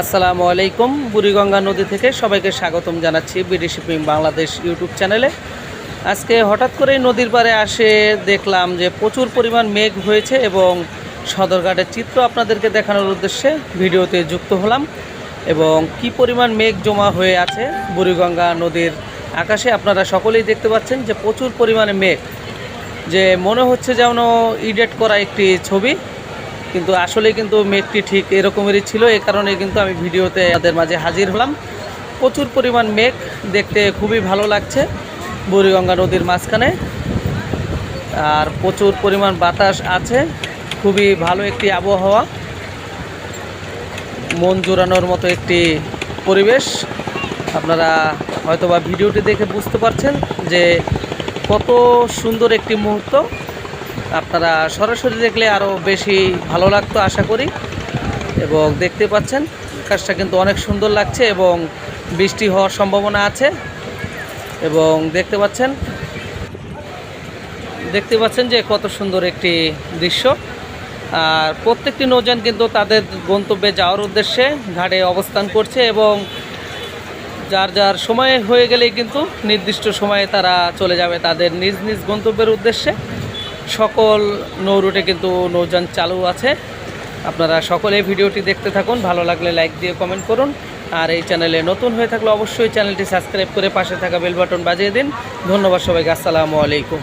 আসসালামু আলাইকুম। বুড়িগঙ্গা নদী থেকে সবাইকে স্বাগতম জানাচ্ছি বিডি শিপিং বাংলাদেশ ইউটিউব চ্যানেলে। আজকে হঠাৎ করেই নদীর পাড়ে আসে, দেখলাম যে প্রচুর পরিমাণ মেঘ হয়েছে এবং সদরঘাটের চিত্র আপনাদেরকে দেখানোর উদ্দেশ্যে ভিডিওতে যুক্ত হলাম এবং কি পরিমাণ মেঘ জমা হয়ে আছে বুড়িগঙ্গা নদীর আকাশে। আপনারা সকলেই দেখতে পাচ্ছেন যে প্রচুর পরিমাণে মেঘ, যে মনে হচ্ছে যেন ইডেট করা একটি ছবি। কিন্তু আসলে কিন্তু মেঘটি ঠিক এরকমেরই ছিল এই কারণে কিন্তু আমি ভিডিওতে তাদের মাঝে হাজির হলাম। প্রচুর পরিমাণ মেঘ দেখতে খুবই ভালো লাগছে বুড়িগঙ্গা নদীর মাঝখানে। আর প্রচুর পরিমাণ বাতাস আছে, খুবই ভালো একটি আবহাওয়া। মন জোরানোর মতো একটি পরিবেশ। আপনারা হয়তোবা ভিডিওটি দেখে বুঝতে পারছেন যে কত সুন্দর একটি মুহূর্ত। আপনারা সরাসরি দেখলে আরও বেশি ভালো লাগতো আশা করি। এবং দেখতে পাচ্ছেন, আকাশটা কিন্তু অনেক সুন্দর লাগছে এবং বৃষ্টি হওয়ার সম্ভাবনা আছে। এবং দেখতে পাচ্ছেন দেখতে পাচ্ছেন যে কত সুন্দর একটি দৃশ্য। আর প্রত্যেকটি নৌযান কিন্তু তাদের গন্তব্যে যাওয়ার উদ্দেশ্যে ঘাটে অবস্থান করছে এবং যার যার সময় হয়ে গেলেই কিন্তু নির্দিষ্ট সময়ে তারা চলে যাবে তাদের নিজ নিজ গন্তব্যের উদ্দেশ্যে। সকল নৌ রুটে কিন্তু নৌযান চালু আছে। আপনারা সকলে ভিডিওটি দেখতে থাকুন, ভালো লাগলে লাইক দিয়ে কমেন্ট করুন। আর এই চ্যানেলে নতুন হয়ে থাকলে অবশ্যই চ্যানেলটি সাবস্ক্রাইব করে পাশে থাকা বেল বাটন বাজিয়ে দিন। ধন্যবাদ সবাইকে, আসসালামু আলাইকুম।